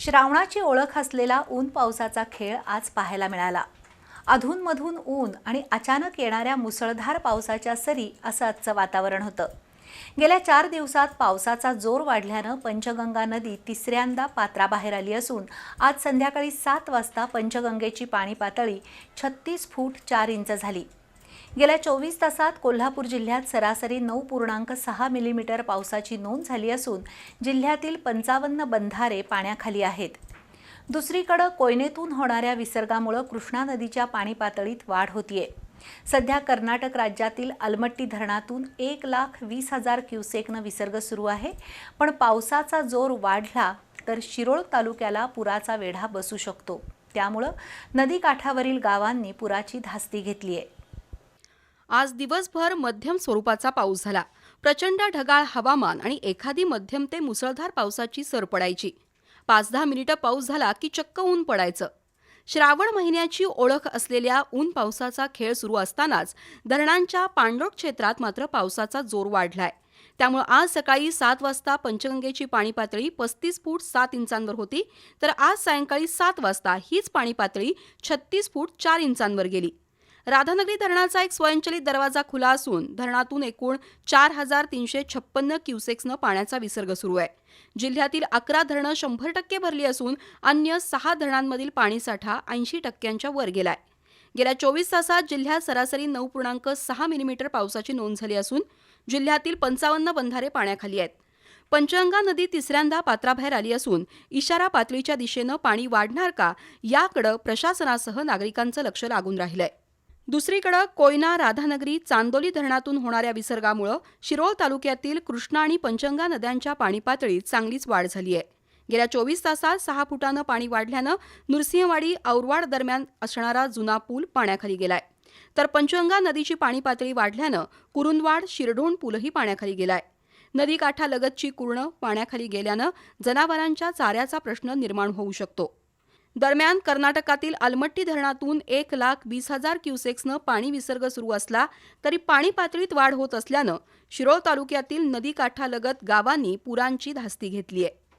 श्रावणाची ओळख असलेला ऊन पावसाचा खेळ आज पाहायला मिळाला. अधूनमधून ऊन आणि अचानक येणाऱ्या मुसळधार पावसाच्या सरी असं आजचं वातावरण होतं. गेल्या चार दिवसात पावसाचा जोर वाढल्यानं पंचगंगा नदी तिसऱ्यांदा पात्राबाहेर आली असून आज संध्याकाळी सात वाजता पंचगंगेची पाणी पातळी छत्तीस फूट चार इंच झाली. गेल्या चोवीस तासात कोल्हापूर जिल्ह्यात सरासरी नऊ पूर्णांक सहा मिलीमीटर पावसाची नोंद झाली असून जिल्ह्यातील पंचावन्न बंधारे पाण्याखाली आहेत. दुसरीकडं कोयनेतून होणाऱ्या विसर्गामुळं कृष्णा नदीच्या पाणी पातळीत वाढ होतीये. सध्या कर्नाटक राज्यातील अलमट्टी धरणातून एक लाख वीस हजार क्युसेकनं विसर्ग सुरू आहे. पण पावसाचा जोर वाढला तर शिरोळ तालुक्याला पुराचा वेढा बसू शकतो. त्यामुळं नदीकाठावरील गावांनी पुराची धास्ती घेतली आहे आज दिवसभर मध्यम स्वरूपाचा पाऊस झाला. प्रचंड ढगाळ हवामान आणि एखादी मध्यम ते मुसळधार पावसाची सर पडायची. पाच दहा मिनिटं पाऊस झाला की चक्क ऊन पडायचं. श्रावण महिन्याची ओळख असलेल्या ऊन पावसाचा खेळ सुरू असतानाच धरणांच्या पाणलोट क्षेत्रात मात्र पावसाचा जोर वाढलाय. त्यामुळे आज सकाळी सात वाजता पंचगंगेची पाणी पातळी पस्तीस फूट सात इंचांवर होती. तर आज सायंकाळी सात वाजता हीच पाणी पातळी छत्तीस फूट चार इंचांवर गेली. राधानगरी धरणाचा एक स्वयंचलित दरवाजा खुला असून धरणातून एकूण चार हजार तीनशे छप्पन्न क्युसेक्सनं पाण्याचा विसर्ग सुरू आहे. जिल्ह्यातील अकरा धरणं शंभर टक्के भरली असून अन्य सहा धरणांमधील पाणीसाठा ऐंशी टक्क्यांच्या वर गेलाय. गेल्या चोवीस तासात जिल्ह्यात सरासरी नऊ पूर्णांक सहा मिलीमीटर पावसाची नोंद झाली असून जिल्ह्यातील पंचावन्न बंधारे पाण्याखाली आहेत. पंचगंगा नदी तिसऱ्यांदा पात्राबाहेर आली असून इशारा पातळीच्या दिशेनं पाणी वाढणार का याकडं प्रशासनासह नागरिकांचं लक्ष लागून राहिलंय. दुसरीकडे कोयना राधानगरी चांदोली धरणातून होणाऱ्या विसर्गामुळं शिरोळ तालुक्यातील कृष्णा आणि पंचंगा नद्यांच्या पाणी पातळीत चांगलीच वाढ झाली आहे. गेल्या चोवीस तासात सहा फुटानं पाणी वाढल्यानं नृसिंहवाडी औरवाड दरम्यान असणारा जुना पूल पाण्याखाली गेलाय. तर पंचगंगा नदीची पाणी पातळी वाढल्यानं कुरुंदवाड शिरढोण पूलही पाण्याखाली गेलाय. नदीकाठालगतची कुरणं पाण्याखाली गेल्यानं जनावरांच्या चाऱ्याचा प्रश्न निर्माण होऊ शकतो. दरम्यान कर्नाटकातील अलमट्टी धरणातून एक लाख वीस हजार क्युसेक्सनं पाणी विसर्ग सुरू असला तरी पाणी पातळीत वाढ होत असल्यानं शिरोळ तालुक्यातील नदीकाठालगत गावांनी पुरांची धास्ती घेतली आहे